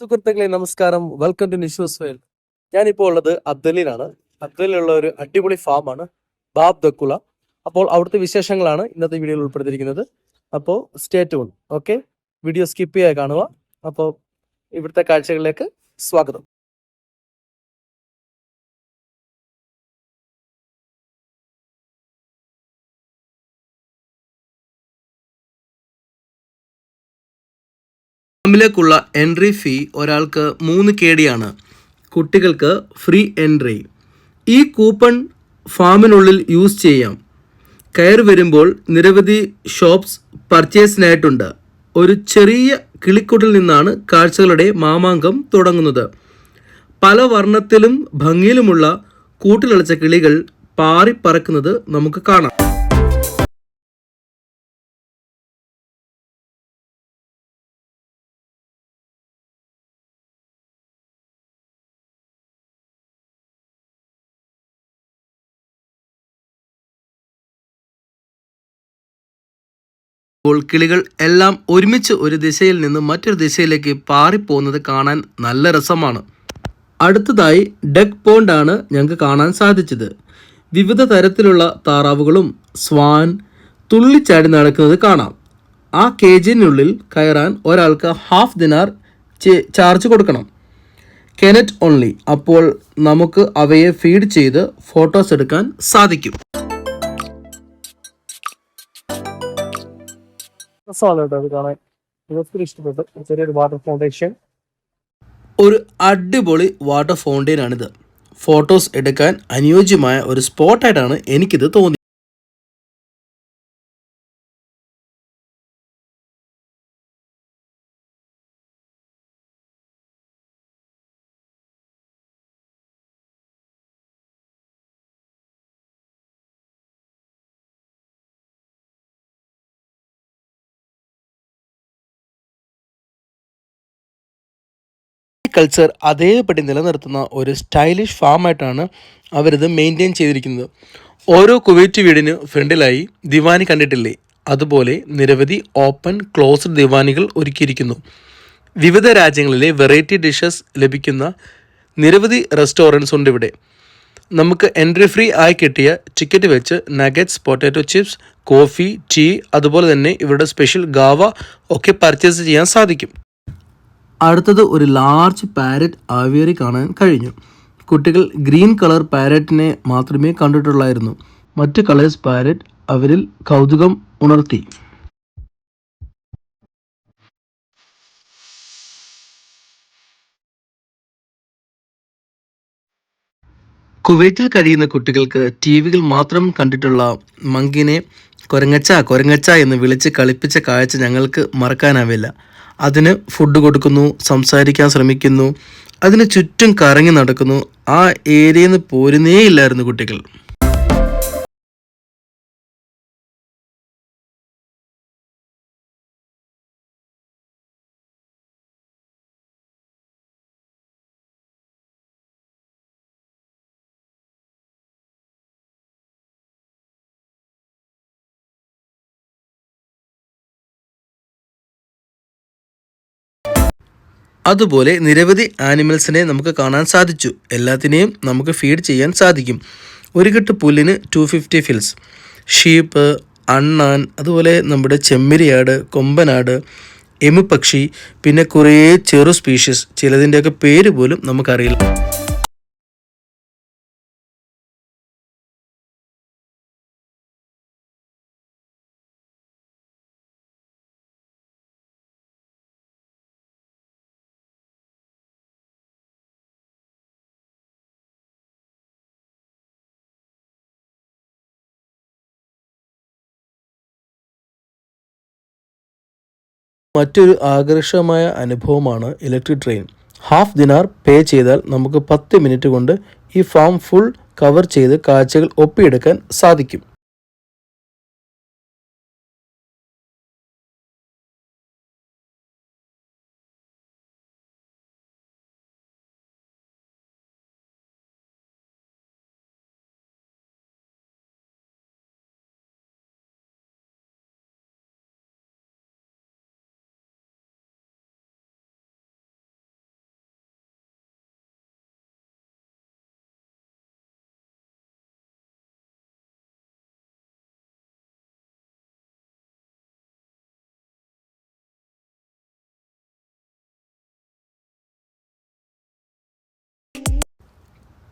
സുഹൃത്തുക്കളെ നമസ്കാരം. Welcome to Nishu's വേൽ ഞാനിപ്പോൾ ഉള്ളത് അബ്ദലിലാണ് അബ്ദലിലുള്ള ഒരു അടിപൊളി ഫാമാണ് ബാബ് ദക്കുള അപ്പോൾ അവിടുത്തെ വിശേഷങ്ങളാണ് ഇന്നത്തെ വീഡിയോയിൽ ഉൾപ്പെടുത്തിയിരിക്കുന്നത്. അപ്പോൾ സ്റ്റേറ്റ് ഓൺ ഓക്കെ വീഡിയോ സ്കിപ്പ് ചെയ്യാതെ കാണുക. അപ്പോൾ ഇവിടുത്തെ കാഴ്ചകളിലേക്ക് സ്വാഗതം. ഫാമിലേക്കുള്ള എൻട്രി ഫീ ഒരാൾക്ക് മൂന്ന് കെ ഡിയാണ് കുട്ടികൾക്ക് ഫ്രീ എൻട്രി ഈ കൂപ്പൺ ഫാമിനുള്ളിൽ യൂസ് ചെയ്യാം. കയറി വരുമ്പോൾ നിരവധി ഷോപ്സ് പർച്ചേസിനായിട്ടുണ്ട് ഒരു ചെറിയ കിളിക്കൂട്ടിൽ നിന്നാണ് കാഴ്ചകളുടെ മാമാങ്കം തുടങ്ങുന്നത്. പല വർണത്തിലും ഭംഗിയിലുമുള്ള കൂട്ടിലടച്ച കിളികൾ പാറിപ്പറക്കുന്നത് നമുക്ക് കാണാം. അപ്പോൾ കിളികൾ എല്ലാം ഒരുമിച്ച് ഒരു ദിശയിൽ നിന്ന് മറ്റൊരു ദിശയിലേക്ക് പാറിപ്പോകുന്നത് കാണാൻ നല്ല രസമാണ്. അടുത്തതായി ഡെക്ക് പോണ്ട് ആണ് ഞങ്ങൾക്ക് കാണാൻ സാധിച്ചത്. വിവിധ തരത്തിലുള്ള താറാവുകളും സ്വാൻ തുള്ളിച്ചാടി നടക്കുന്നത് കാണാം. ആ കേജിനുള്ളിൽ കയറാൻ ഒരാൾക്ക് ഹാഫ് ദിനാർ ചാർജ് കൊടുക്കണം. കെനറ്റ് ഓൺലി. അപ്പോൾ നമുക്ക് അവയെ ഫീഡ് ചെയ്ത് ഫോട്ടോസ് എടുക്കാൻ സാധിക്കും. രസമാണ് കേട്ടോ അത് കാണാൻ. ഒത്തിരി ഇഷ്ടപ്പെട്ടു. ചെറിയൊരു വാട്ടർ ഫൗണ്ടേഷൻ ഒരു അടിപൊളി വാട്ടർ ഫൗണ്ടെയിൻ ആണിത്. ഫോട്ടോസ് എടുക്കാൻ അനുയോജ്യമായ ഒരു സ്പോട്ടായിട്ടാണ് എനിക്കിത് തോന്നിയത്. കൾച്ചർ അതേപടി നിലനിർത്തുന്ന ഒരു സ്റ്റൈലിഷ് ഫാമായിട്ടാണ് അവരിത് മെയിന്റെയിൻ ചെയ്തിരിക്കുന്നത്. ഓരോ കുവൈറ്റ് വീടിന് ഫ്രണ്ടിലായി ദിവാനി കണ്ടിട്ടില്ലേ? അതുപോലെ നിരവധി ഓപ്പൺ ക്ലോസ്ഡ് ദിവാനികൾ ഒരുക്കിയിരിക്കുന്നു. വിവിധ രാജ്യങ്ങളിലെ വെറൈറ്റി ഡിഷസ് ലഭിക്കുന്ന നിരവധി റെസ്റ്റോറന്റ്സ് ഉണ്ട് ഇവിടെ. നമുക്ക് എൻട്രി ഫ്രീ ആയി കിട്ടിയ ടിക്കറ്റ് വെച്ച് nuggets potato chips coffee tea അതുപോലെ തന്നെ ഇവരുടെ സ്പെഷ്യൽ ഗാവ ഒക്കെ പർച്ചേസ് ചെയ്യാൻ സാധിക്കും. അടുത്തത് ഒരു ലാർജ് പാരറ്റ് ആവിയറി കാണാൻ കഴിഞ്ഞു. കുട്ടികൾ ഗ്രീൻ കളർ പാരറ്റിനെ മാത്രമേ കണ്ടിട്ടുള്ളായിരുന്നു. മറ്റ് കളേഴ്സ് പാരറ്റ് അവരിൽ കൗതുകം ഉണർത്തി. കുവൈറ്റിൽ കഴിയുന്ന കുട്ടികൾക്ക് ടി വികൾ മാത്രം കണ്ടിട്ടുള്ള മങ്കിനെ കൊരങ്ങച്ച കൊരങ്ങച്ച എന്ന് വിളിച്ച് കളിപ്പിച്ച കാഴ്ച ഞങ്ങൾക്ക് മറക്കാനാവില്ല. അതിന് ഫുഡ് കൊടുക്കുന്നു സംസാരിക്കാൻ ശ്രമിക്കുന്നു അതിന് ചുറ്റും കറങ്ങി നടക്കുന്നു. ആ ഏരിയയിൽ നിന്ന് പോരുന്നേ ഇല്ലായിരുന്നു കുട്ടികൾ. അതുപോലെ നിരവധി ആനിമൽസിനെ നമുക്ക് കാണാൻ സാധിച്ചു. എല്ലാത്തിനെയും നമുക്ക് ഫീഡ് ചെയ്യാൻ സാധിക്കും. ഒരു കെട്ട് പുല്ലിന് ടു ഫിഫ്റ്റി ഫിൽസ് ഷീപ്പ് അണ്ണാൻ അതുപോലെ നമ്മുടെ ചെമ്മരിയാട് കൊമ്പനാട് എമുപക്ഷി പിന്നെ കുറേ ചെറു സ്പീഷീസ് ചിലതിന്റെയൊക്കെ പേര് പോലും നമുക്കറിയില്ല. മറ്റൊരു ആകർഷകമായ അനുഭവമാണ് electric train half dinar pay ചെയ്താൽ നമുക്ക് പത്ത് മിനിറ്റ് കൊണ്ട് ഈ ഫാം ഫുൾ കവർ ചെയ്ത് കാഴ്ചകൾ ഒപ്പിയെടുക്കാൻ സാധിക്കും.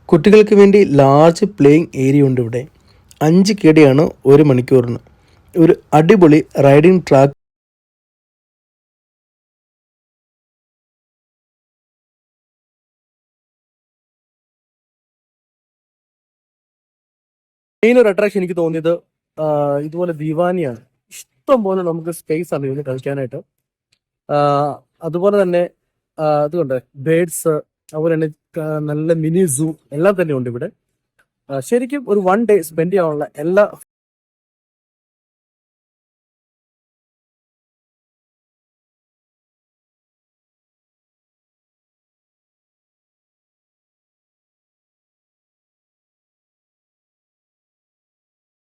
കുട്ടികൾക്ക് വേണ്ടി ലാർജ് പ്ലേയിങ് ഏരിയ ഉണ്ട് ഇവിടെ. അഞ്ച് കേടിയാണ് ഒരു മണിക്കൂറിന്. ഒരു അടിപൊളി റൈഡിംഗ് ട്രാക്ക് മെയിൻ ഒരു അട്രാക്ഷൻ എനിക്ക് തോന്നിയത് ഇതുപോലെ ദിവാനിയാണ്. ഇഷ്ടം പോലെ നമുക്ക് സ്പേസ് ആണ് ഇതിന് കളിക്കാനായിട്ട്. അതുപോലെ തന്നെ അതുകൊണ്ട് ബേഡ്സ് അതുപോലെ തന്നെ നല്ല മിനി സൂ എല്ലാം തന്നെ ഉണ്ട് ഇവിടെ. ശരിക്കും ഒരു വൺ ഡേ സ്പെൻഡ് ചെയ്യാനുള്ള എല്ലാ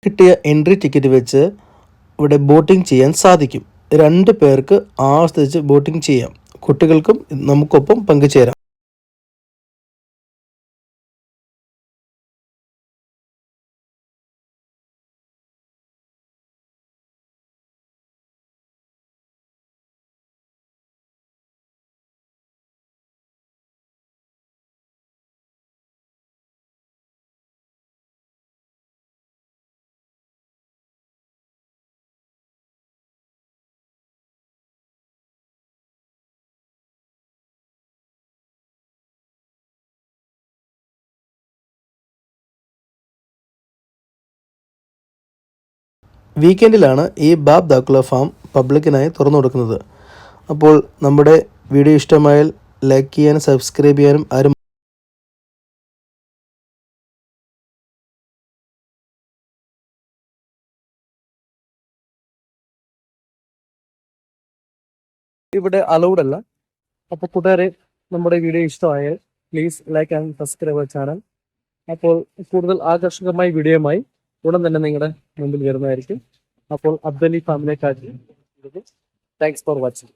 കിട്ടിയ എൻട്രി ടിക്കറ്റ് വെച്ച് ഇവിടെ ബോട്ടിംഗ് ചെയ്യാൻ സാധിക്കും. രണ്ട് പേർക്ക് ആസ്വദിച്ച് ബോട്ടിംഗ് ചെയ്യാം. കുട്ടികൾക്കും നമുക്കൊപ്പം പങ്കുചേരാം. വീക്കെൻഡിലാണ് ഈ ബാബ് ദാക്കുല ഫാം പബ്ലിക്കിനായി തുറന്നു കൊടുക്കുന്നത്. അപ്പോൾ നമ്മുടെ വീഡിയോ ഇഷ്ടമായാൽ ലൈക്ക് ചെയ്യാനും സബ്സ്ക്രൈബ് ചെയ്യാനും ആരും ഇവിടെ അലൗഡ് അല്ല. അപ്പോൾ കൂട്ടുകാരെ നമ്മുടെ വീഡിയോ ഇഷ്ടമായാൽ please like and subscribe channel അപ്പോൾ കൂടുതൽ ആകർഷകമായ വീഡിയോയുമായി ഉടൻ തന്നെ നിങ്ങളുടെ മുമ്പിൽ വരുന്നതായിരിക്കും. അപ്പോൾ അബ്ദലി ഫാമിലെ കാര്യം താങ്ക്സ് ഫോർ വാച്ചിങ്